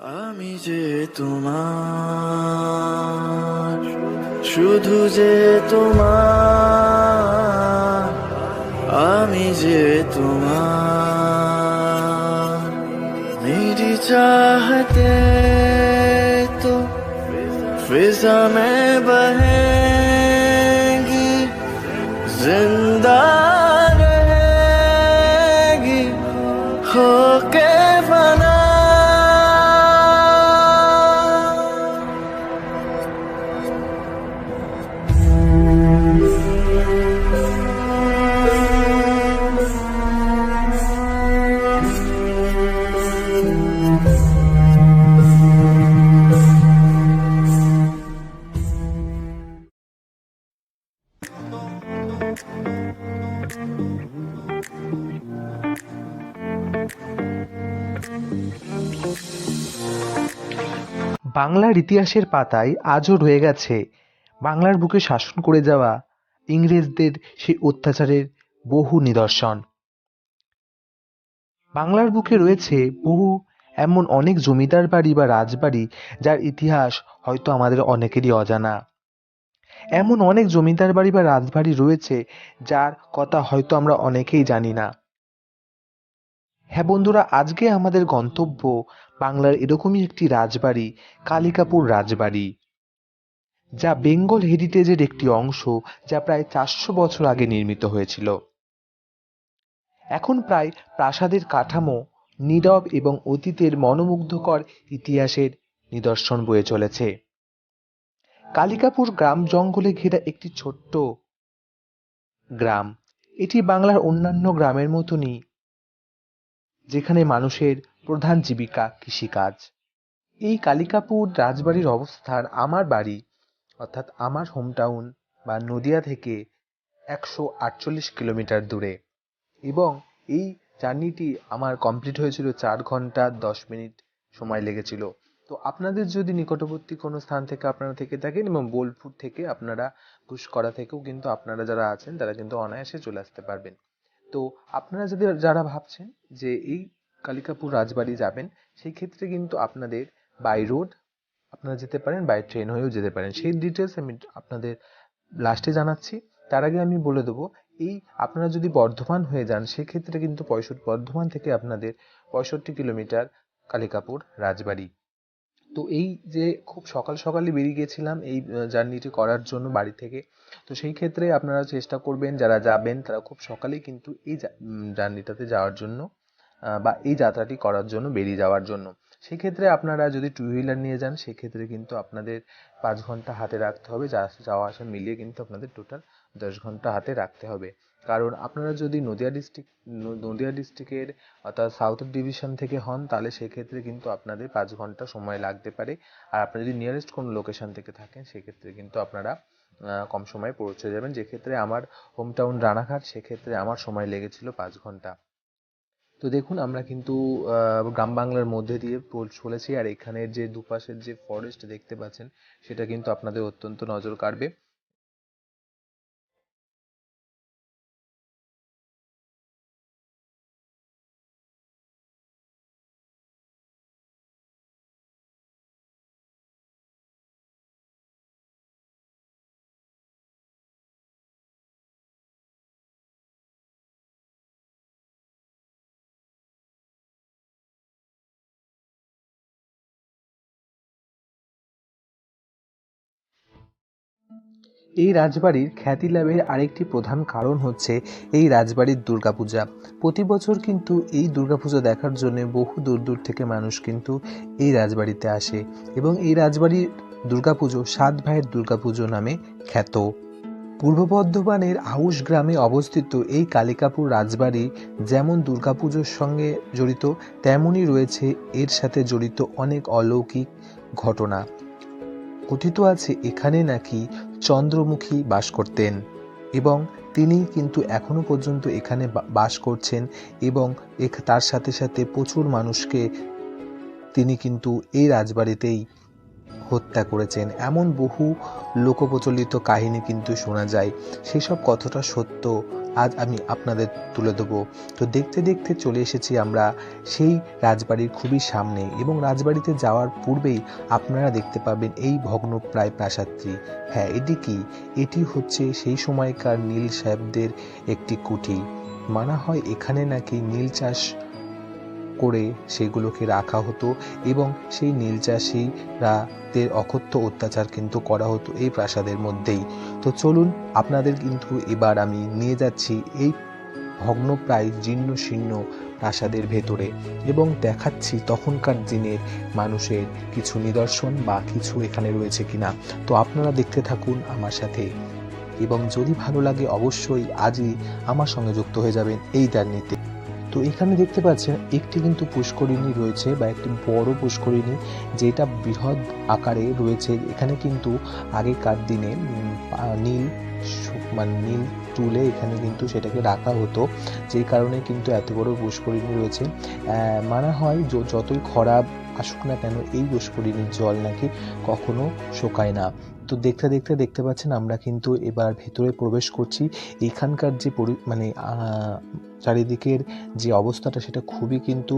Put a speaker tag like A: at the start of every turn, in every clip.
A: আমি যে তোমার, শুধু যে তোমার, আমি যে তোমার। মেরি চাহতে তো ফিজা মে বহেগি জিন্দ
B: বাংলার ইতিহাসের পাতায় আজও রয়ে গেছে বাংলার বুকে শাসন করে যাওয়া ইংরেজদের সেই অত্যাচারের বহু নিদর্শন। বাংলার বুকে রয়েছে বহু এমন অনেক জমিদার বাড়ি বা রাজবাড়ি যার ইতিহাস হয়তো আমাদের অনেকেরই অজানা। এমন অনেক জমিদার বাড়ি বা রাজবাড়ি রয়েছে যার কথা হয়তো আমরা অনেকেই জানি না। হ্যাঁ বন্ধুরা, আজকে আমাদের গন্তব্য বাংলার এরকমই একটি রাজবাড়ি, কালিকাপুর রাজবাড়ি, যা বেঙ্গল হেরিটেজের একটি অংশ যা প্রায় চারশো বছর আগে নির্মিত হয়েছিল। এখন প্রায় প্রাসাদের কাঠামো নীরব এবং অতীতের মনোমুগ্ধকর ইতিহাসের নিদর্শন বয়ে চলেছে। কালিকাপুর গ্রাম জঙ্গলে ঘেরা একটি ছোট্ট গ্রাম। এটি বাংলার অন্যান্য গ্রামের মতনই যেখানে মানুষের প্রধান জীবিকা কৃষিকাজ। এই কালিকাপুর রাজবাড়ির অবস্থান আমার বাড়ি, অর্থাৎ আমার হোমটাউন বা নদিয়া থেকে একশো আটচল্লিশ কিলোমিটার দূরে। এবং এই জার্নিটি আমার কমপ্লিট হয়েছিল চার ঘণ্টা দশ মিনিট সময় লেগেছিল। তো আপনাদের যদি নিকটবর্তী কোনো স্থান থেকে আপনারা থেকে থাকেন এবং বোলপুর থেকে আপনারা ঘুষকরা থেকেও কিন্তু আপনারা যারা আছেন, তারা কিন্তু অনায়াসে চলে আসতে পারবেন। তো আপনারা যদি যারা ভাবছেন যে এই কালিকাপুর রাজবাড়ি যাবেন, সেই ক্ষেত্রে কিন্তু আপনাদের বাই রোড আপনারা যেতে পারেন বাই ট্রেন হয়েও যেতে পারেন। সেই ডিটেলস আমি আপনাদের লাস্টে জানাচ্ছি। তার আগে আমি বলে দেবো, এই আপনারা যদি বর্ধমান হয়ে যান সেক্ষেত্রে কিন্তু পঁয়ষট্টি, বর্ধমান থেকে আপনাদের পঁয়ষট্টি কিলোমিটার কালিকাপুর রাজবাড়ি। তো এই যে খুব সকাল সকালে বেরিয়ে গেছিলাম এই জার্নিটি করার জন্য বাড়ি থেকে। তো সেই ক্ষেত্রে আপনারা চেষ্টা করবেন, যারা যাবেন তারা খুব সকালেই কিন্তু এই জার্নিটাতে যাওয়ার জন্য বা এই যাত্রাটি করার জন্য বেরিয়ে যাওয়ার জন্য। সেক্ষেত্রে আপনারা যদি টু হুইলার নিয়ে যান সেক্ষেত্রে কিন্তু আপনাদের পাঁচ ঘণ্টা হাতে রাখতে হবে। যা যাওয়া আসা মিলিয়ে কিন্তু আপনাদের টোটাল দশ ঘণ্টা হাতে রাখতে হবে। কারণ আপনারা যদি নদিয়া ডিস্ট্রিক্ট নদিয়া ডিস্ট্রিক্টের অর্থাৎ সাউথ ডিভিশন থেকে হন, তাহলে সেক্ষেত্রে কিন্তু আপনাদের পাঁচ ঘণ্টা সময় লাগতে পারে। আর আপনারা যদি নিয়ারেস্ট কোনো লোকেশন থেকে থাকেন, সেক্ষেত্রে কিন্তু আপনারা কম সময়ে পৌঁছে যাবেন। যেক্ষেত্রে আমার হোম টাউন রানাঘাট, সেক্ষেত্রে আমার সময় লেগেছিল পাঁচ ঘণ্টা। তো দেখুন, আমরা কিন্তু গ্রাম বাংলার মধ্যে দিয়ে চলেছি। আর এখানের যে দুপাশের যে ফরেস্ট দেখতে পাচ্ছেন, সেটা কিন্তু আপনাদের অত্যন্ত নজর কাড়বে। এই রাজবাড়ির খ্যাতি লাভের আরেকটি প্রধান কারণ হচ্ছে এই রাজবাড়ির দুর্গাপূজা। প্রতি বছর কিন্তু এই দুর্গাপূজা দেখার জন্য বহু দূর দূর থেকে মানুষ কিন্তু এই রাজবাড়িতে আসে এবং এই রাজবাড়ির দুর্গাপুজো সাত ভাইয়ের দুর্গাপুজো নামে খ্যাত। পূর্ব বর্ধমানের আউশ গ্রামে অবস্থিত এই কালিকাপুর রাজবাড়ি যেমন দুর্গাপুজোর সঙ্গে জড়িত, তেমনই রয়েছে এর সাথে জড়িত অনেক অলৌকিক ঘটনা। কথিত আছে এখানে নাকি চন্দ্রমুখী বাস করতেন এবং তিনি কিন্তু এখনও পর্যন্ত এখানে বাস করছেন এবং তার সাথে সাথে প্রচুর মানুষকে তিনি কিন্তু এই রাজবাড়িতেই হত্যা করেছেন। এমন বহু লোকপ্রচলিত কাহিনী কিন্তু শোনা যায়। সেসব কতটা সত্য আজ আমি আপনাদের তুলে দেবো। তো দেখতে দেখতে চলে এসেছি আমরা সেই রাজবাড়ির খুবই সামনে এবং রাজবাড়িতে যাওয়ার পূর্বেই আপনারা দেখতে পাবেন এই ভগ্নপ্রায় প্রাসাদটি। হ্যাঁ এটি কি? এটি হচ্ছে সেই সময়কার নীল সাহেবদের একটি কুঠি। মানা হয় এখানে নাকি নীল চাষ করে সেগুলোকে রাখা হতো এবং সেই নীল চাষিরা দের অকথ্য অত্যাচার কিন্তু করা হতো এই প্রাসাদের মধ্যেই। তো চলুন আপনাদের কিন্তু এবার আমি নিয়ে যাচ্ছি এই ভগ্নপ্রায় জীর্ণ শীর্ণ প্রাসাদের ভেতরে এবং দেখাচ্ছি তখনকার দিনের মানুষের কিছু নিদর্শন বা কিছু এখানে রয়েছে কিনা। তো আপনারা দেখতে থাকুন আমার সাথে। এবং যদি ভালো লাগে অবশ্যই আজই আমার সঙ্গে যুক্ত হয়ে যাবেন এই জার্নিতে তো এখানে দেখতে পাচ্ছেন একটি কিন্তু পুষ্করিণী রয়েছে বা একটি বড় পুষ্করিণী যেটা বৃহৎ আকারে রয়েছে। এখানে কিন্তু আগেকার দিনে নীল মানে নীল তুলে এখানে কিন্তু সেটাকে রাখা হতো, যেই কারণে কিন্তু এত বড় পুষ্করিণী রয়েছে। মানা হয় যতই খরা আসুক না কেন, এই পুষ্করিণীর জল নাকি কখনো শোকায় না। তো দেখতে দেখতে দেখতে পাচ্ছেন আমরা কিন্তু এবার ভেতরে প্রবেশ করছি। এখানকার যে মানে চারিদিকের যে অবস্থাটা সেটা খুবই কিন্তু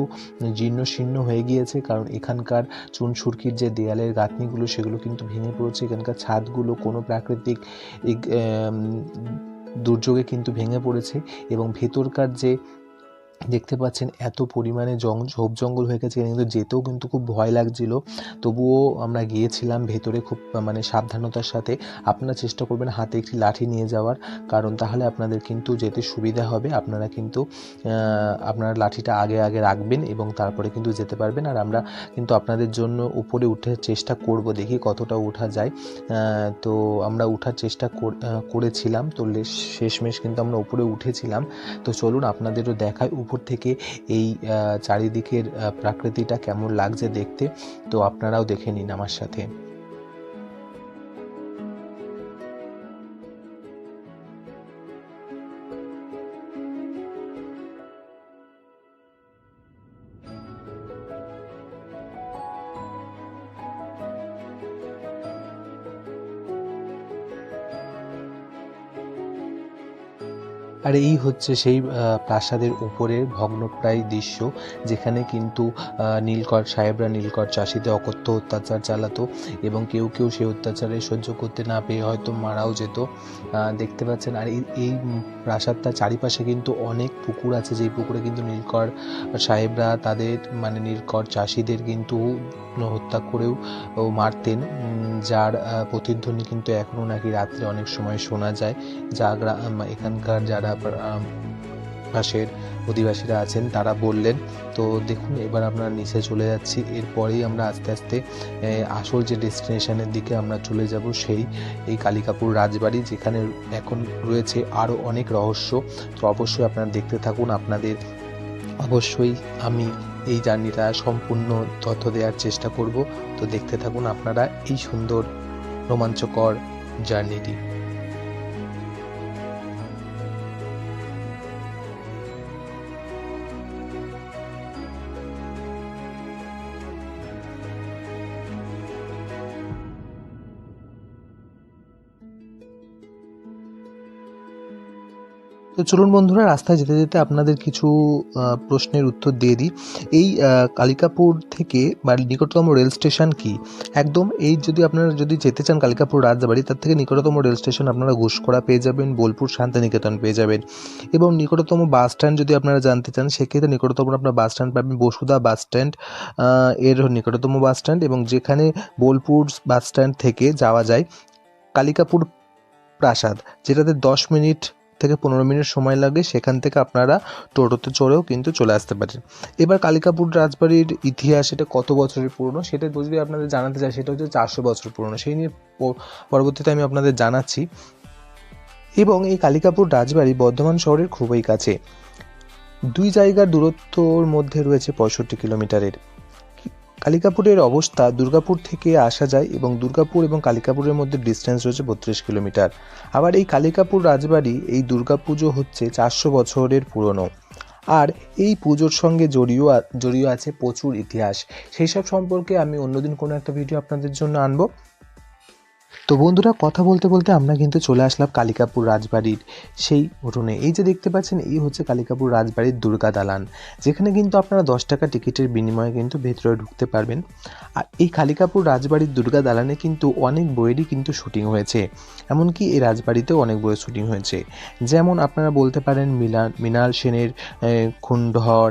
B: জীর্ণ শীর্ণ হয়ে গিয়েছে। কারণ এখানকার চুন সুরকির যে দেয়ালের গাঁথনিগুলো সেগুলো কিন্তু ভেঙে পড়েছে। এখানকার ছাদগুলো কোনো প্রাকৃতিক দুর্যোগে কিন্তু ভেঙে পড়েছে। এবং ভেতরকার যে দেখতে পাচ্ছেন এত পরিমাণে জং ঝোপ জঙ্গল হয়ে গেছে, কিন্তু যেতেও কিন্তু খুব ভয় লাগছিল। তবুও আমরা গিয়েছিলাম ভেতরে খুব মানে সাবধানতার সাথে। আপনারা চেষ্টা করবেন হাতে একটি লাঠি নিয়ে যাওয়ার, কারণ তাহলে আপনাদের কিন্তু যেতে সুবিধা হবে। আপনারা কিন্তু আপনার লাঠিটা আগে আগে রাখবেন এবং তারপরে কিন্তু যেতে পারবেন। আর আমরা কিন্তু আপনাদের জন্য উপরে উঠার চেষ্টা করব, দেখি কতটা ওঠা যায়। তো আমরা উঠার চেষ্টা কর- করেছিলাম। তো শেষমেশ কিন্তু আমরা উপরে উঠেছিলাম। তো চলুন আপনাদেরও দেখায় উপর থেকে এই চারিদিকের প্রাকৃতিটা কেমন লাগছে দেখতে তো আপনারাও দেখে নিন আমার সাথে। আর এই হচ্ছে সেই প্রাসাদের উপরের ভগ্নপ্রায় দৃশ্য, যেখানে কিন্তু নীলকর, সাহেবরা নীলকর চাষিদের অকথ্য অত্যাচার চালাতো এবং কেউ কেউ সেই অত্যাচারে সহ্য করতে না পেয়ে হয়তো মারাও যেত। দেখতে পাচ্ছেন, আর এই প্রাসাদটার চারিপাশে কিন্তু অনেক পুকুর আছে, যেই পুকুরে কিন্তু নীলকর সাহেবরা তাদের মানে নীলকর চাষিদের কিন্তু হত্যা করেও মারতেন। যার প্রতিধ্বনি কিন্তু এখনও নাকি রাত্রে অনেক সময় শোনা যায়। যা এখানকার যারা আম, পাশের অধিবাসীরা আছেন তারা বললেন তো দেখুন এবার আমরা নিচে চলে যাচ্ছি। এরপরেই আমরা আস্তে আস্তে আসল যে ডেস্টিনেশনের দিকে আমরা চলে যাব সেই এই কালিকাপুর রাজবাড়ি যেখানে এখন রয়েছে আরও অনেক রহস্য। তো অবশ্যই আপনারা দেখতে থাকুন আপনাদের অবশ্যই আমি এই জার্নিটা সম্পূর্ণ তথ্য দেওয়ার চেষ্টা করব। তো দেখতে থাকুন আপনারা এই সুন্দর রোমাঞ্চকর জার্নিটি। তো চলুন বন্ধুরা, রাস্তায় যেতে যেতে আপনাদের কিছু প্রশ্নের উত্তর দিয়ে দিই। এই কালিকাপুর থেকে বা নিকটতম রেল স্টেশন কি? একদম এই যদি আপনারা যদি যেতে চান কালিকাপুর রাজবাড়ি, তার থেকে নিকটতম রেল স্টেশন আপনারা ঘুষকরা পেয়ে যাবেন, বোলপুর শান্তিনিকেতন পেয়ে যাবেন। এবং নিকটতম বাস স্ট্যান্ড যদি আপনারা জানতে চান, সেক্ষেত্রে নিকটতম আপনার বাস স্ট্যান্ড পাবেন বসুধা বাস স্ট্যান্ড এর নিকটতম বাস স্ট্যান্ড এবং যেখানে বোলপুর বাস স্ট্যান্ড থেকে যাওয়া যায় কালিকাপুর প্রাসাদ, যেটাতে দশ মিনিট থেকে পনেরো মিনিট সময় লাগে, সেখান থেকে আপনারা টোটোতে চড়েও কিন্তু চলে আসতে পারেন। এবার কালিকাপুর রাজবাড়ির ইতিহাস এটা কত বছরের পুরনো সেটা যদি আপনাদের জানাতে চাই, সেটা হচ্ছে চারশো বছর পুরনো। সেই নিয়ে পরবর্তীতে আমি আপনাদের জানাচ্ছি। এবং এই কালিকাপুর রাজবাড়ি বর্ধমান শহরের খুবই কাছে। দুই জায়গার দূরত্বর মধ্যে রয়েছে পঁয়ষট্টি কিলোমিটারের। কালিকাপুরের অবস্থা দুর্গাপুর থেকে আসা যায় এবং দুর্গাপুর এবং কালিকাপুরের মধ্যে ডিস্টেন্স রয়েছে বত্রিশ কিলোমিটার। আবার এই কালিকাপুর রাজবাড়ি, এই দুর্গাপুজো হচ্ছে চারশো বছরের পুরনো। আর এই পুজোর সঙ্গে জড়িয়ে জড়িয়ে আছে প্রচুর ইতিহাস। সেই সব সম্পর্কে আমি অন্যদিন কোনো একটা ভিডিও আপনাদের জন্য আনব। তো বন্ধুরা কথা বলতে বলতে আমরা কিন্তু চলে আসলাম কালিকাপুর রাজবাড়ির সেই উঠোনে। এই যে দেখতে পাচ্ছেন এই হচ্ছে কালিকাপুর রাজবাড়ির দুর্গা দালান। যেখানে কিন্তু আপনারা দশ টাকা টিকিটের বিনিময়ে কিন্তু ভেতরে ঢুকতে পারবেন। আর এই কালিকাপুর রাজবাড়ির দুর্গা দালানে কিন্তু অনেক বইয়েরই কিন্তু শুটিং হয়েছে। এমনকি এই রাজবাড়িতেও অনেক বইয়ের শুটিং হয়েছে। যেমন আপনারা বলতে পারেন মিলা মৃণাল সেনের আহ, খুন্ডহর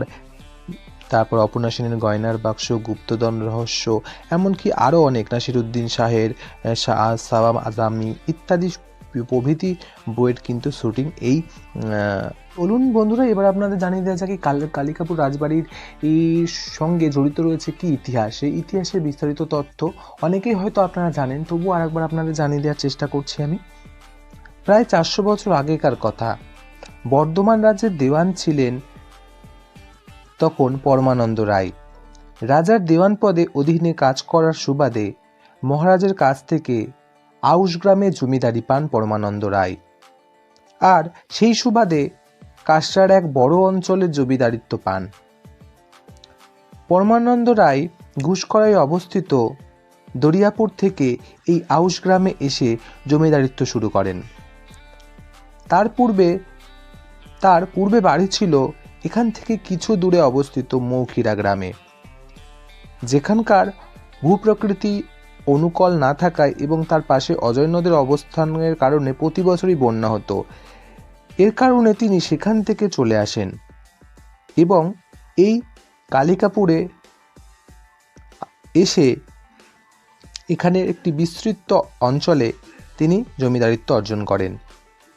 B: তারপর অপর্ণা সেনের গয়নার বাক্স, গুপ্তধন রহস্য, এমনকি আরও অনেক, নাসিরুদ্দিন শাহের সাবাম আজামি ইত্যাদি প্রভৃতি বইয়ের কিন্তু শুটিং এই বলুন বন্ধুরা, এবার আপনাদের জানিয়ে দেওয়া যাক কাল- কালিকাপুর রাজবাড়ির সঙ্গে জড়িত রয়েছে কি ইতিহাস? এই ইতিহাসের বিস্তারিত তথ্য অনেকেই হয়তো আপনারা জানেন, তবুও আরেকবার আপনাদের জানিয়ে দেওয়ার চেষ্টা করছি আমি। প্রায় চারশো বছর আগেকার কথা, বর্ধমান রাজ্যের দেওয়ান ছিলেন তখন পরমানন্দ রায়। রাজার দেওয়ান পদে অধীনে কাজ করার সুবাদে মহারাজের কাছ থেকে আউশ গ্রামে জমিদারি পান পরমানন্দ রায়। আর সেই সুবাদে কাশরার এক বড় অঞ্চলের জমিদারিত্ব পান। পরমানন্দ রায় ঘুষকরায় অবস্থিত দরিয়াপুর থেকে এই আউশ গ্রামে এসে জমিদারিত্ব শুরু করেন। তার পূর্বে তার পূর্বে বাড়ি ছিল এখান থেকে কিছু দূরে অবস্থিত মৌখিরা গ্রামে। যেখানকার ভূপ্রকৃতি অনুকূল না থাকায় এবং তার পাশে অজয় নদের অবস্থানের কারণে প্রতি বছরই বন্যা হতো। এর কারণে তিনি সেখান থেকে চলে আসেন এবং এই কালিকাপুরে এসে এখানে একটি বিস্তৃত অঞ্চলে তিনি জমিদারিত্ব অর্জন করেন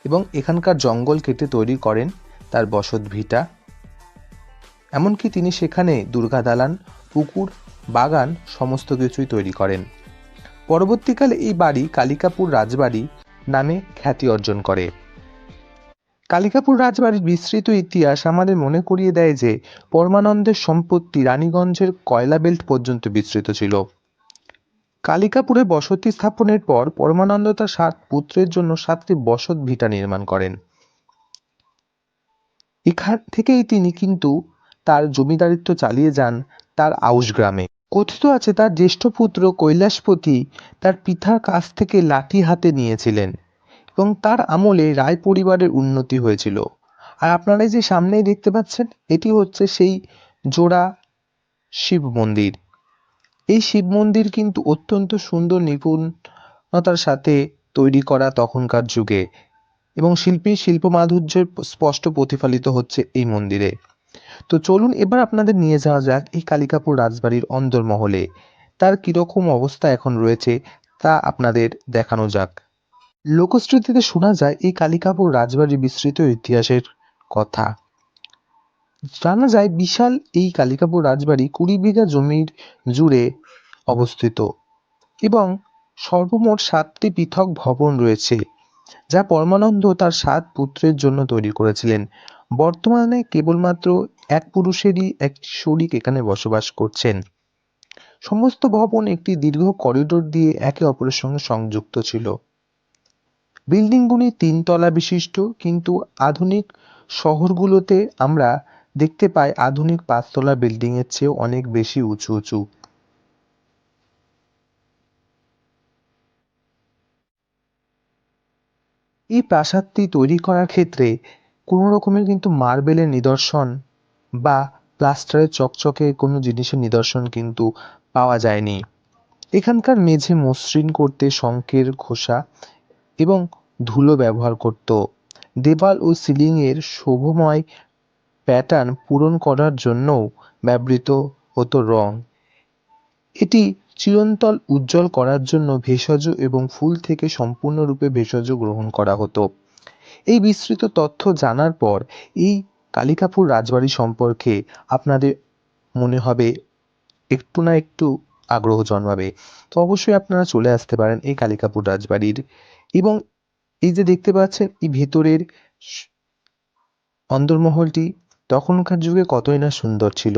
B: এবং এখানকার জঙ্গল কেটে তৈরি করেন তার বসত ভিটা। এমনকি তিনি সেখানে দুর্গা দালান, পুকুর, বাগান সমস্ত কিছুই তৈরি করেন। পরবর্তীকালে এই বাড়ি কালিকাপুর রাজবাড়ি নামে খ্যাতি অর্জন করে। কালিকাপুর রাজবাড়ির বিস্তৃত ইতিহাস আমাদের মনে করিয়ে দেয় যে, পরমানন্দের সম্পত্তি রানীগঞ্জের কয়লা বেল্ট পর্যন্ত বিস্তৃত ছিল। কালিকাপুরে বসতি স্থাপনের পর পরমানন্দ তার সাত পুত্রের জন্য সাতটি বসত ভিটা নির্মাণ করেন। এখান থেকেই তিনি কিন্তু তার জমিদারিত্ব চালিয়ে যান তার আউশ গ্রামে। কথিত আছে তার জ্যেষ্ঠ পুত্র কৈলাসপতি তার পিতার কাছ থেকে লাঠি হাতে নিয়েছিলেন এবং তার আমলে রায় পরিবারের উন্নতি হয়েছিল। আর আপনারা যে সামনেই দেখতে পাচ্ছেন, এটি হচ্ছে সেই জোড়া শিব মন্দির। এই শিব মন্দির কিন্তু অত্যন্ত সুন্দর নিপুণতার সাথে তৈরি করা তখনকার যুগে এবং শিল্পীর শিল্প মাধুর্যের স্পষ্ট প্রতিফলিত হচ্ছে এই মন্দিরে। তো চলুন এবার আপনাদের নিয়ে যাওয়া যাক এই কালিকাপুর রাজবাড়ির অন্দরমহলে। তার কীরকম অবস্থা এখন রয়েছে তা আপনাদের দেখানো যাক। লোকশ্রুতিতে শোনা যায় এই কালিকাপুর রাজবাড়ির বিস্তৃত ইতিহাসের কথা। জানা যায় বিশাল এই কালিকাপুর রাজবাড়ি কুড়ি বিঘা জমির জুড়ে অবস্থিত এবং সর্বমোট সাতটি পৃথক ভবন রয়েছে, যা পরমানন্দ তার সাত পুত্রের জন্য তৈরি করেছিলেন। বর্তমানে কেবলমাত্র এক পুরুষেরই এক শরিক এখানে বসবাস করছেন। সমস্ত ভবন একটি দীর্ঘ করিডোর দিয়ে একে অপরের সঙ্গে সংযুক্ত ছিল। বিল্ডিংগুলি তিনতলা বিশিষ্ট, কিন্তু আধুনিক শহরগুলোতে আমরা দেখতে পাই আধুনিক পাঁচতলা বিল্ডিং এর চেয়েও অনেক বেশি উঁচু উঁচু। এই প্রাসাদটি তৈরি করার ক্ষেত্রে কোনো রকমের কিন্তু মার্বেলের নিদর্শন বা প্লাস্টারের চকচকে কোনো জিনিসের নিদর্শন কিন্তু পাওয়া যায়নি। এখানকার মেঝে মসৃণ করতে শঙ্কের খোসা এবং ধুলো ব্যবহার করত। দেওয়াল ও সিলিংয়ের শোভময় প্যাটার্ন পূরণ করার জন্যও ব্যবহৃত হতো রং। এটি চিরন্তল উজ্জ্বল করার জন্য ভেষজ এবং ফুল থেকে সম্পূর্ণরূপে ভেষজ গ্রহণ করা হতো। এই বিস্তৃত তথ্য জানার পর এই কালিকাপুর রাজবাড়ি সম্পর্কে আপনাদের মনে হবে একটু না একটু আগ্রহ জন্মাবে। তো অবশ্যই আপনারা চলে আসতে পারেন এই কালিকাপুর রাজবাড়ির এবং এই যে দেখতে পাচ্ছেন, এই ভেতরের অন্দরমহলটি তখনকার যুগে কতই না সুন্দর ছিল।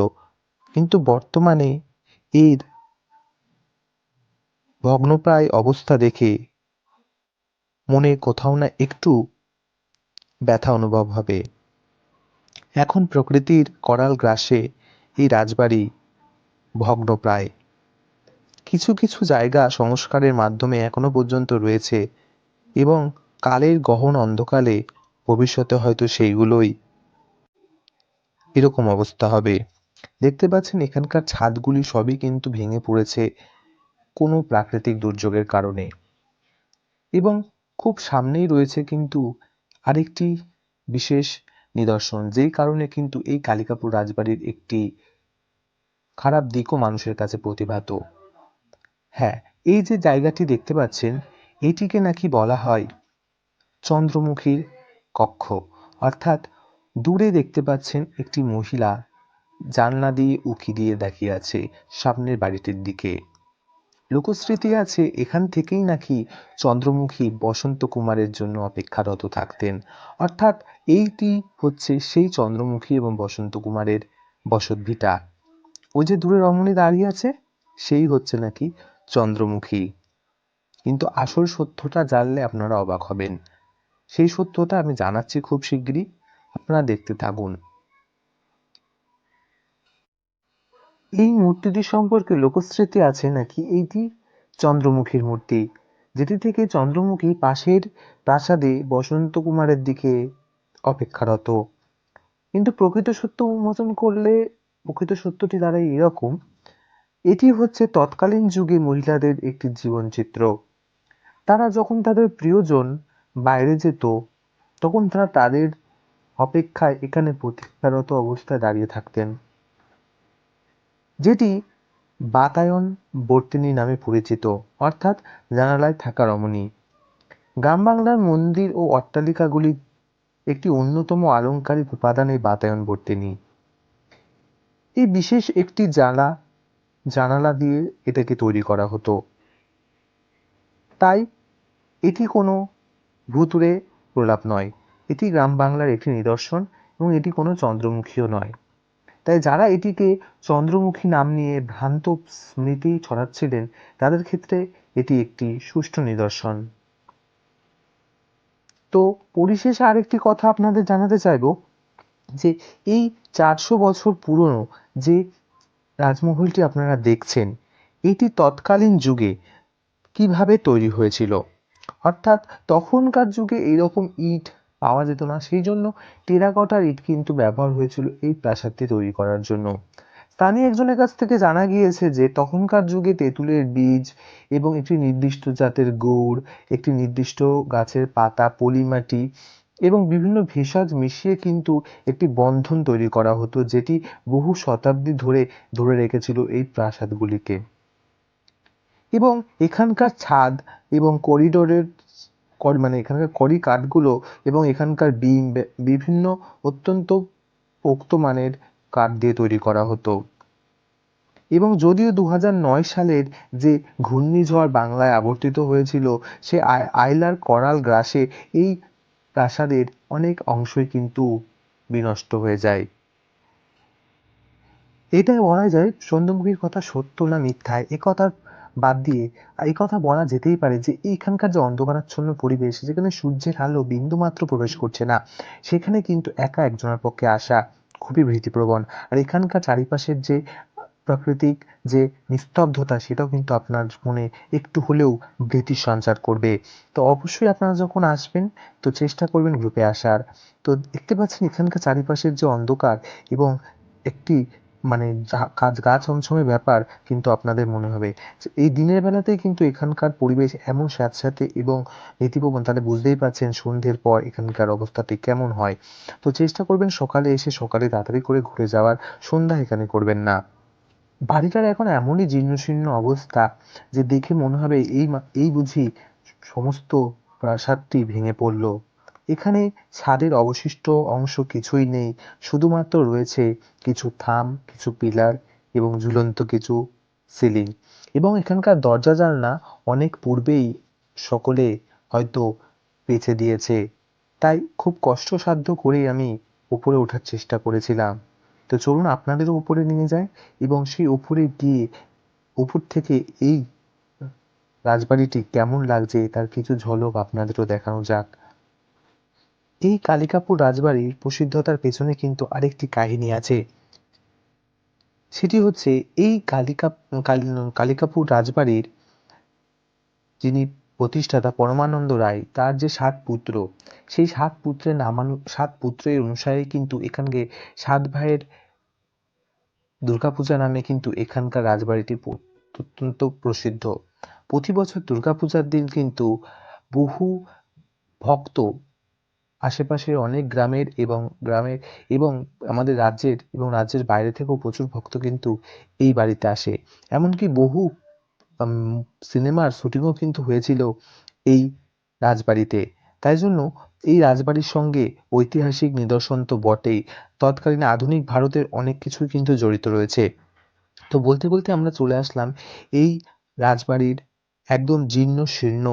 B: কিন্তু বর্তমানে এর ভগ্নপ্রায় অবস্থা দেখে মনে কোথাও না একটু ব্যথা অনুভব হবে। এখন প্রকৃতির করাল গ্রাসে এই রাজবাড়ি ভগ্নপ্রায়। কিছু কিছু জায়গা সংস্কারের মাধ্যমে এখনও পর্যন্ত রয়েছে এবং কালের গহন অন্ধকালে ভবিষ্যতে হয়তো সেইগুলোই এরকম অবস্থা হবে। দেখতে পাচ্ছেন, এখানকার ছাদগুলি সবই কিন্তু ভেঙে পড়েছে কোনো প্রাকৃতিক দুর্যোগের কারণে। এবং খুব সামনেই রয়েছে কিন্তু আরেকটি বিশেষ নিদর্শন, যেই কারণে কিন্তু এই কালিকাপুর রাজবাড়ির একটি খারাপ দিকও মানুষের কাছে প্রতিভাত। হ্যাঁ এই যে জায়গাটি দেখতে পাচ্ছেন, এটিকে নাকি বলা হয় চন্দ্রমুখীর কক্ষ। অর্থাৎ দূরে দেখতে পাচ্ছেন একটি মহিলা জানলা দিয়ে উকি দিয়ে তাকিয়ে আছে সামনের বাড়িটির দিকে। লোকস্মৃতি আছে, এখান থেকেই নাকি চন্দ্রমুখী বসন্ত কুমারের জন্য অপেক্ষারত থাকতেন। অর্থাৎ এইটি হচ্ছে সেই চন্দ্রমুখী এবং বসন্ত কুমারের বসতভিটা। ওই যে দূরে রমণী দাঁড়িয়ে আছে, সেই হচ্ছে নাকি চন্দ্রমুখী। কিন্তু আসল সত্যটা জানলে আপনারা অবাক হবেন। সেই সত্যটা আমি জানাচ্ছি খুব শিগগিরই, আপনারা দেখতে থাকুন। এই মূর্তিটি সম্পর্কে লোকস্মৃতি আছে নাকি? এইটি চন্দ্রমুখীর মূর্তি, যেটি থেকে চন্দ্রমুখী পাশের প্রাসাদে বসন্ত কুমারের দিকে অপেক্ষারত। কিন্তু প্রকৃত সত্য উন্মোচন করলে প্রকৃত সত্যটি দাঁড়ায় এরকম। এটি হচ্ছে তৎকালীন যুগে মহিলাদের একটি জীবনচিত্র। তারা যখন তাদের প্রিয়জন বাইরে যেত, তখন তারা তাদের অপেক্ষায় এখানে প্রতীক্ষারত অবস্থায় দাঁড়িয়ে থাকতেন। যেটি বাতায়ন বর্তিনী নামে পরিচিত, অর্থাৎ জানালায় থাকা রমণী। গ্রাম বাংলার মন্দির ও অট্টালিকাগুলি একটি অন্যতম আলংকারিক উপাদান এই বাতায়ন বর্তিনী। এই বিশেষ একটি জালা জানালা দিয়ে এটাকে তৈরি করা হতো। তাই এটি কোনো ভুতুরে প্রলাপ নয়, এটি গ্রাম বাংলার একটি নিদর্শন এবং এটি কোনো চন্দ্রমুখীও নয়। তাই যারা এটিকে চন্দ্রমুখী নাম নিয়ে ভ্রান্ত স্মৃতি ছড়াচ্ছিলেন, তাদের ক্ষেত্রে এটি একটি সুষ্ঠু নিদর্শন। তো পরিশেষে আরেকটি কথা আপনাদের জানাতে চাইব, যে এই চারশো বছর পুরনো যে রাজমহলটি আপনারা দেখছেন, এটি তৎকালীন যুগে কীভাবে তৈরি হয়েছিল? অর্থাৎ তখনকার যুগে এরকম ইট পাওয়া যেত না। সেই জন্য টেরাকোটার ইট কিন্তু ব্যবহার হয়েছিল এই প্রাসাদটি তৈরি করার জন্য। স্থানীয় একজনের কাছ থেকে জানা গিয়েছে যে তখনকার যুগে তেঁতুলের বীজ এবং একটি নির্দিষ্ট জাতের গুড়, একটি নির্দিষ্ট গাছের পাতা, পলিমাটি এবং বিভিন্ন ভেষজ মিশিয়ে কিন্তু একটি বন্ধন তৈরি করা হতো, যেটি বহু শতাব্দী ধরে ধরে রেখেছিল এই প্রাসাদগুলিকে। এবং এখানকার ছাদ এবং করিডোরের কর- মানে এখানকার কড়ি কাঠগুলো এবং এখানকার বিম বিভিন্ন অত্যন্ত পোক্ত মানের কাঠ দিয়ে তৈরি করা হতো। এবং যদিও দু নয় সালের যে ঘূর্ণিঝড় বাংলায় আবর্তিত হয়েছিল, সে আই- আইলার করাল গ্রাসে এই প্রাসাদের অনেক অংশই কিন্তু বিনষ্ট হয়ে যায়। এটাই বলা যায় চন্দ্রমুখীর কথা সত্য না মিথ্যায় এ কথার বাদ দিয়ে এই কথা বলা যেতেই পারে যে এইখানকার যে অন্ধকারাচ্ছন্ন পরিবেশ, যেখানে সূর্যের আলো বিন্দুমাত্র প্রবেশ করছে না, সেখানে কিন্তু একা একজনের পক্ষে আসা খুবই ভীতিপ্রবণ। আর এখানকার চারিপাশের যে প্রাকৃতিক যে নিস্তব্ধতা, সেটাও কিন্তু আপনার মনে একটু হলেও ভীতির সঞ্চার করবে। তো অবশ্যই আপনারা যখন আসবেন, তো চেষ্টা করবেন গ্রুপে আসার। তো দেখতে পাচ্ছেন এখানকার চারিপাশের যে অন্ধকার এবং একটি মানে কাজ গা ছমছমে ব্যাপার কিন্তু আপনাদের মনে হবে। এই দিনের বেলাতেই কিন্তু এখানকার পরিবেশ এমন স্যাঁতস্যাঁতে এবং নীতিপ্রবণ, তাহলে বুঝতেই পারছেন সন্ধ্যের পর এখানকার অবস্থাটি কেমন হয়। তো চেষ্টা করবেন সকালে এসে সকালে তাড়াতাড়ি করে ঘুরে যাওয়ার, সন্ধ্যা এখানে করবেন না। বাড়িটার এখন এমনই জীর্ণশীর্ণ অবস্থা যে দেখে মনে হবে এই এই বুঝি সমস্ত প্রাসাদটি ভেঙে পড়ল। এখানে ছাদের অবশিষ্ট অংশ কিছুই নেই, শুধুমাত্র রয়েছে কিছু থাম, কিছু পিলার এবং ঝুলন্ত কিছু সিলিং। এবং এখানকার দরজা জানলা অনেক পূর্বেই সকলে হয়তো বেছে দিয়েছে। তাই খুব কষ্টসাধ্য করেই আমি উপরে ওঠার চেষ্টা করেছিলাম। তো চলুন আপনাদেরও উপরে নিয়ে যায় এবং সেই উপরে গিয়ে উপর থেকে এই রাজবাড়িটি কেমন লাগছে তার কিছু ঝলক আপনাদেরও দেখানো যাক। এই কালিকাপুর রাজবাড়ির প্রসিদ্ধতার পেছনে কিন্তু আরেকটি কাহিনী আছে। সেটি হচ্ছে এই কালিকা কালি- কালিকাপুর রাজবাড়ির যিনি প্রতিষ্ঠাতা পরমানন্দ রায়, তার যে সাত পুত্র, সেই সাত পুত্রের নামানু, সাত পুত্রের অনুসারে কিন্তু এখানকে সাত ভাইয়ের দুর্গাপূজা নামে কিন্তু এখানকার রাজবাড়িটি অত্যন্ত প্রসিদ্ধ। প্রতি বছর দুর্গাপূজার দিন কিন্তু বহু ভক্ত আশেপাশের অনেক গ্রামের এবং গ্রামের এবং আমাদের রাজ্যের এবং রাজ্যের বাইরে থেকেও প্রচুর ভক্ত কিন্তু এই বাড়িতে আসে। এমনকি বহু সিনেমার শুটিংও কিন্তু হয়েছিল এই রাজবাড়িতে। তাই জন্য এই রাজবাড়ির সঙ্গে ঐতিহাসিক নিদর্শন তো বটেই। তৎকালীন আধুনিক ভারতের অনেক কিছুই কিন্তু জড়িত রয়েছে। তো বলতে বলতে আমরা চলে আসলাম এই রাজবাড়ির একদম জীর্ণ শীর্ণ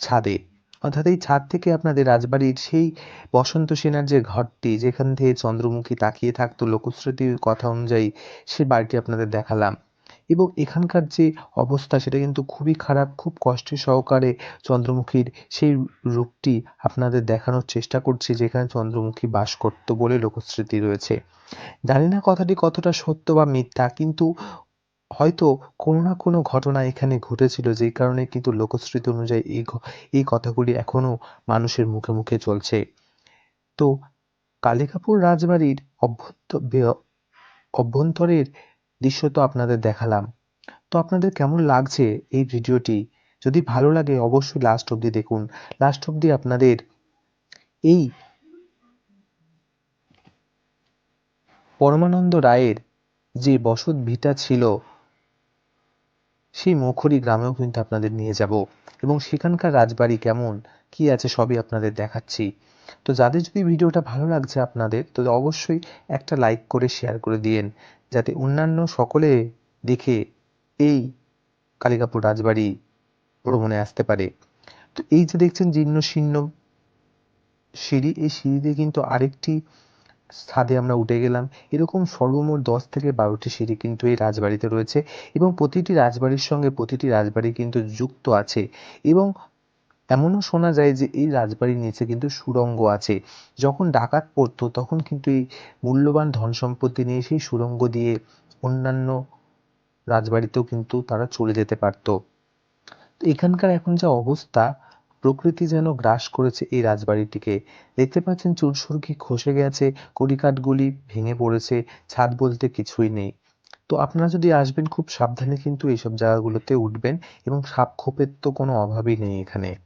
B: ছাদে। অর্থাৎ এই ছাদ থেকে আপনাদের রাজবাড়ির সেই বসন্ত সেনার যে ঘরটি, যেখান থেকে চন্দ্রমুখী তাকিয়ে থাকতো লোকশ্রুতির কথা অনুযায়ী সে বাড়িটি আপনাদের দেখালাম। এবং এখানকার যে অবস্থা, সেটা কিন্তু খুবই খারাপ, খুব কষ্টের সহকারে চন্দ্রমুখীর সেই রূপটি আপনাদের দেখানোর চেষ্টা করছি, যেখানে চন্দ্রমুখী বাস করতো বলে লোকশ্রুতি রয়েছে। জানি না কথাটি কতটা সত্য বা মিথ্যা, কিন্তু হয়তো কোনো না কোনো ঘটনা এখানে ঘটেছিল যেই কারণে কিন্তু লোকশ্রুতি অনুযায়ী এই এই কথাগুলি এখনও মানুষের মুখে মুখে চলছে। তো কালিকাপুর রাজবাড়ির অভ্যন্ত অভ্যন্তরের দৃশ্য তো আপনাদের দেখালাম। তো আপনাদের কেমন লাগছে এই ভিডিওটি? যদি ভালো লাগে অবশ্যই লাস্ট অবধি দেখুন। লাস্ট অবধি আপনাদের এই পরমানন্দ রায়ের যে বসত ভিটা ছিল সেই মৌখরি গ্রামেও কিন্তু আপনাদের নিয়ে যাব। এবং সেখানকার রাজবাড়ি কেমন? কি আছে? সবই আপনাদের দেখাচ্ছি। তো যাদের যদি ভিডিওটা ভালো লাগছে আপনাদের, তো অবশ্যই একটা লাইক করে শেয়ার করে দিয়েন। যাতে অন্যান্য সকলে দেখে এই কালিকাপুর রাজবাড়ি ভ্রমণে আসতে পারে। তো এই যে দেখছেন জীর্ণ শীর্ণ সিঁড়ি, এই সিঁড়ি দিয়ে কিন্তু আরেকটি ছাদে আমরা উঠে গেলাম। এরকম সর্বমোট দশ থেকে বারোটি সিঁড়ি কিন্তু এই রাজবাড়িতে রয়েছে এবং প্রতিটি রাজবাড়ির সঙ্গে প্রতিটি রাজবাড়ি কিন্তু যুক্ত আছে এবং এমনও শোনা যায় যে এই রাজবাড়ির নিচে কিন্তু সুরঙ্গ আছে। যখন ডাকাত পড়তো তখন কিন্তু এই মূল্যবান ধন সম্পত্তি নিয়ে সেই সুরঙ্গ দিয়ে অন্যান্য রাজবাড়িতেও কিন্তু তারা চলে যেতে পারতো। এখানকার এখন যা অবস্থা প্রকৃতি যেন গ্রাস করেছে এই রাজবাড়িটিকে। দেখতে পাচ্ছেন চুরসুরকি খসে গেছে, কড়িকাঠগুলি ভেঙে পড়েছে, ছাদ বলতে কিছুই নেই। তো আপনারা যদি আসবেন, খুব সাবধানে কিন্তু এইসব জায়গাগুলোতে উঠবেন এবং সাপ খোপের তো কোনো অভাবই নেই এখানে।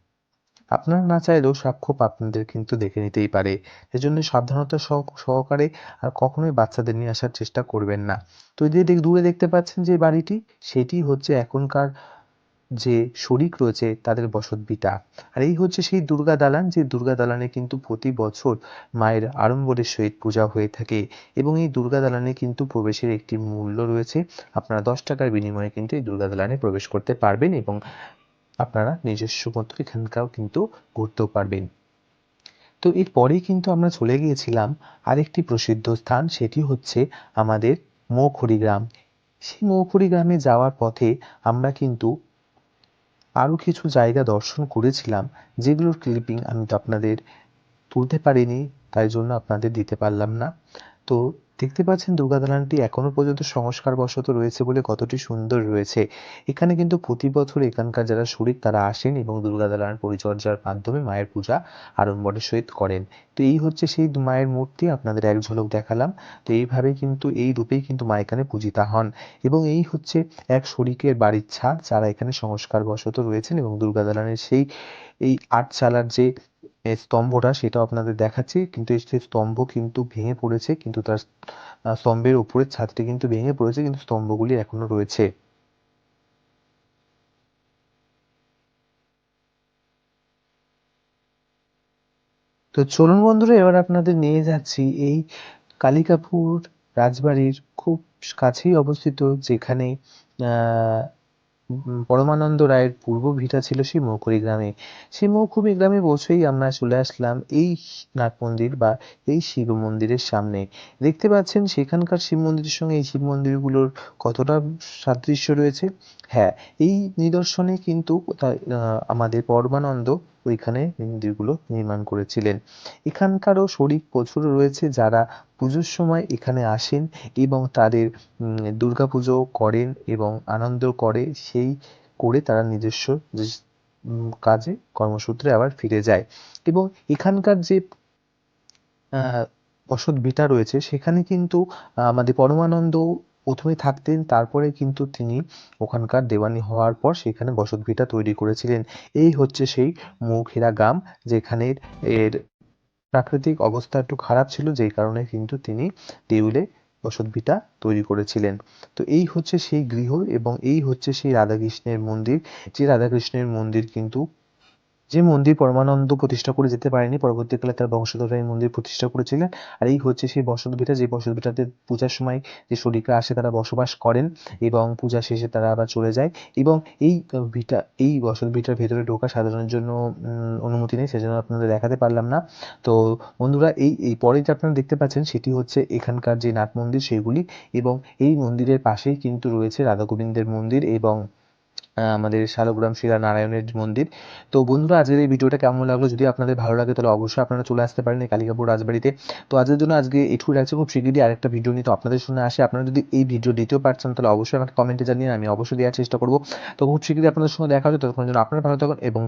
B: আপনারা না চাইলেও সাপ খোপ আপনাদের কিন্তু দেখে নিতেই পারে। সেজন্য সাবধানতা সহ- সহকারে আর কখনোই বাচ্চাদের নিয়ে আসার চেষ্টা করবেন না। তো যে দূরে দেখতে পাচ্ছেন যে বাড়িটি, সেটি হচ্ছে এখনকার যে শরিক রয়েছে তাদের বসত আর এই হচ্ছে সেই দুর্গা দালান, যে দুর্গা দালানে কিন্তু প্রতি বছর মায়ের আড়ম্বরের সহিত পূজা হয়ে থাকে এবং এই দুর্গা দালানে কিন্তু প্রবেশের একটি মূল্য রয়েছে। আপনারা দশ টাকার বিনিময়ে কিন্তু এই দুর্গা দালানে প্রবেশ করতে পারবেন এবং আপনারা নিজস্ব মতো এখানকার কিন্তু ঘুরতেও পারবেন। তো এরপরেই কিন্তু আমরা চলে গিয়েছিলাম আরেকটি প্রসিদ্ধ স্থান, সেটি হচ্ছে আমাদের মৌখড়ি গ্রাম। সেই মৌখড়ি গ্রামে যাওয়ার পথে আমরা কিন্তু আরও কিছু জায়গা দর্শন করেছিলাম, যেগুলোর ক্লিপিং আমি তো আপনাদের তুলতে পারিনি, তাই জন্য আপনাদের দিতে পারলাম না। তো দেখতে পাচ্ছেন দুর্গা দালানটি এখনও পর্যন্ত সংস্কার বশত রয়েছে বলে কতটি সুন্দর রয়েছে। এখানে কিন্তু প্রতি বছর এখানকার যারা শরিক তারা আসেন এবং দুর্গা দালান পরিচর্যার মাধ্যমে মায়ের পূজা আড়ম্বরের সহিত করেন। তো এই হচ্ছে সেই মায়ের মূর্তি, আপনাদের এক ঝলক দেখালাম। তো এইভাবে কিন্তু, এই রূপেই কিন্তু মা এখানে পূজিতা হন। এবং এই হচ্ছে এক শরিকের বাড়ির ছাদ, যারা এখানে সংস্কার বশত রয়েছেন এবং দুর্গা দালানের সেই এই আটচালার যে স্তম্ভটা সেটাও আপনাদের দেখাচ্ছি। কিন্তু সেই স্তম্ভ কিন্তু ভেঙে পড়েছে, কিন্তু তার স্তম্ভের উপরের ছাদটি কিন্তু ভেঙে পড়েছে, কিন্তু স্তম্ভগুলি এখনও রয়েছে। তো চলুন বন্ধুরা, এবার আপনাদের নিয়ে যাচ্ছি এই কালিকাপুর রাজবাড়ির খুব কাছেই অবস্থিত, যেখানে আহ পরমানন্দ রায়ের পূর্ব ভিটা ছিল সেই মৌকুড়ি গ্রামে। সেই মৌকুড়ি গ্রামে বসেই আমরা চলে আসলাম এই নাট মন্দির বা এই শিব মন্দিরের সামনে। দেখতে পাচ্ছেন সেখানকার শিব মন্দিরের সঙ্গে এই শিব মন্দিরগুলোর কতটা সাদৃশ্য রয়েছে? হ্যাঁ এই নিদর্শনে কিন্তু আমাদের পরমানন্দ ওইখানে মন্দিরগুলো নির্মাণ করেছিলেন। এখানকারও শরিক প্রচুর রয়েছে, যারা পুজোর সময় এখানে আসেন এবং তাদের দুর্গাপুজো করেন এবং আনন্দ করে, সেই করে তারা নিজস্ব কাজে, কর্মসূত্রে আবার ফিরে যায়। এবং এখানকার যে বসত ভিটা রয়েছে, সেখানে কিন্তু আমাদের পরমানন্দ প্রথমে থাকতেন, তারপরে কিন্তু তিনি ওখানকার দেওয়ানি হওয়ার পর সেখানে বসত ভিটা তৈরি করেছিলেন। এই হচ্ছে সেই মৌখেরা গ্রাম যেখানের এর প্রাকৃতিক অবস্থা একটু খারাপ ছিল, যেই কারণে কিন্তু তিনি দেউলে বসত ভিটা তৈরি করেছিলেন। তো এই হচ্ছে সেই গৃহ এবং এই হচ্ছে সেই রাধাকৃষ্ণের মন্দির। যে রাধাকৃষ্ণের মন্দির কিন্তু যে মন্দির পরমানন্দ প্রতিষ্ঠা করে যেতে পারেনি, পরবর্তীকালে তার বংশধররা এই মন্দির প্রতিষ্ঠা করেছিলেন। আর এই হচ্ছে সেই বসত ভিটা যে বসত ভিটাতে পূজার সময় যে শরিকরা আসে তারা বসবাস করেন এবং পূজা শেষে তারা আবার চলে যায়। এবং এই ভিটা, এই বসত ভিটার ভেতরে ঢোকা সাধারণের জন্য অনুমতি নেই, সেজন্য আপনাদের দেখাতে পারলাম না। তো বন্ধুরা, এই এই পরে যে আপনারা দেখতে পাচ্ছেন, সেটি হচ্ছে এখানকার যে নাট মন্দির, সেগুলি। এবং এই মন্দিরের পাশেই কিন্তু রয়েছে রাধা গোবিন্দের মন্দির এবং আমাদের শালগ্রাম শিলা নারায়ণের মন্দির। তো বন্ধুরা, আজকের এই ভিডিওটা কেমন লাগল? যদি আপনাদের ভালো লাগে, তাহলে অবশ্যই আপনারা চলে আসতে পারেন এই কালিকাপুর রাজবাড়িতে। তো আজকের জন্য আজকে এটুকু রাখছি খুব শিগগিরই আরেকটা ভিডিও নিয়ে তো আপনাদের শুনে আসে। আপনারা যদি এই ভিডিও দিতেও পারছেন, তাহলে অবশ্যই আমাকে কমেন্টে জানিয়ে আমি অবশ্যই দেওয়ার চেষ্টা করব। তো খুব শিগগিরই আপনাদের সঙ্গে দেখা হবে ততক্ষণ জন্য আপনারা ভালো থাকুন এবং